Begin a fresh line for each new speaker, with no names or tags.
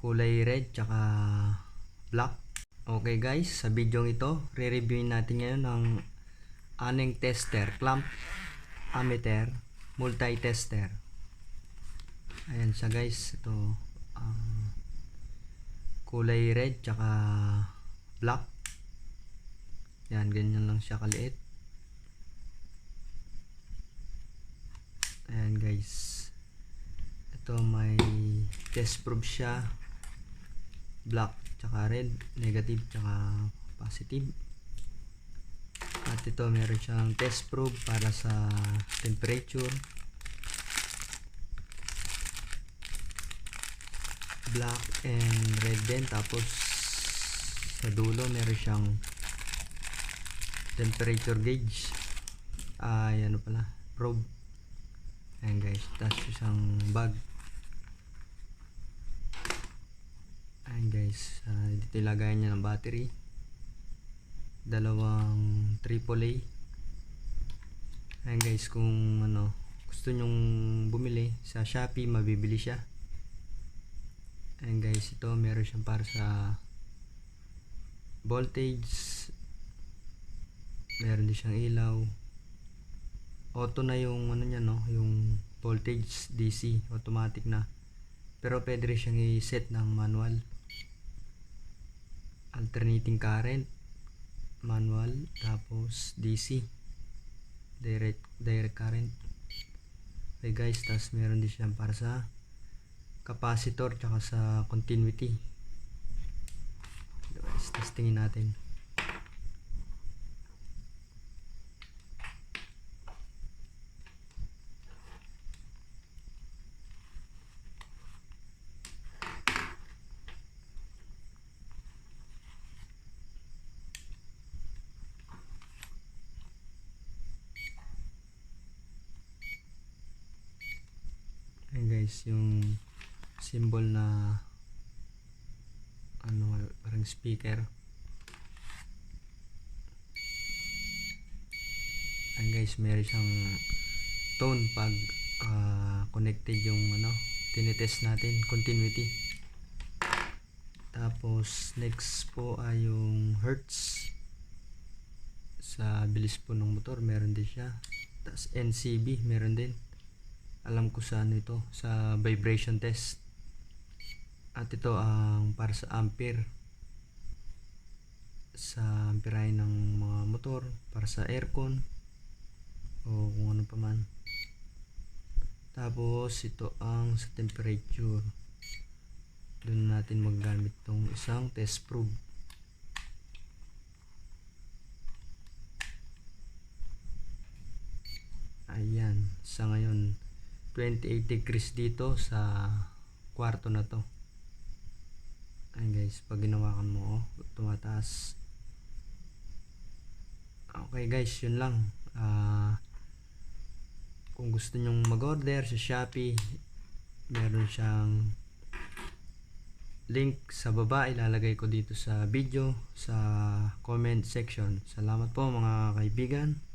kulay red tsaka black. Okay guys, sa video ito, re-reviewin natin ngayon ng aning tester, clamp ammeter, multi-tester. Ayan siya guys, ito ang kulay red tsaka black. Yan, ganyan lang siya kaliit. Ayan guys. Ito may test probe siya. Black tsaka red, negative tsaka positive. At ito meron siyang test probe para sa temperature. Black and red din. Tapos sa dulo meron siyang temperature gauge. Ay ano pala, probe. Ayan guys, tapos isang bag. Ayan dito ilagay niya ng battery. Dalawang AAA. Ayan guys, kung ano, gusto nyong bumili sa Shopee, mabibili siya. Ayan guys, ito meron siyang para sa voltage. Meron din siyang ilaw auto na yung ano niya no, yung voltage DC, automatic na. Pero pwede rin siyang i-set ng manual. Alternating current, manual, tapos DC. Direct direct current. Okay guys, tapos meron din siyang para sa capacitor tsaka sa continuity. Guys, testingin natin. Ayan guys, yung symbol na ano, parang speaker. Ayan guys, meron siyang tone pag ah, connected yung ano, tinitest natin, continuity. Tapos next po ay yung hertz. Sa bilis po ng motor, meron din siya. Tapos NCB, meron din alam ko sa ano ito sa vibration test. At ito ang para sa ampere. Sa amperahe ng mga motor para sa aircon o kung ano pa man. Tapos ito ang sa temperature. Doon natin maggamit tong isang test probe. Ayan sa ngayon 28 degrees dito sa kwarto na to. Ayan guys pag ginawakan mo oh, tumataas. Okay guys yun lang. Ah, kung gusto nyong mag order sa Shopee meron siyang link sa baba. Ilalagay ko dito sa video sa comment section. Salamat po mga kaibigan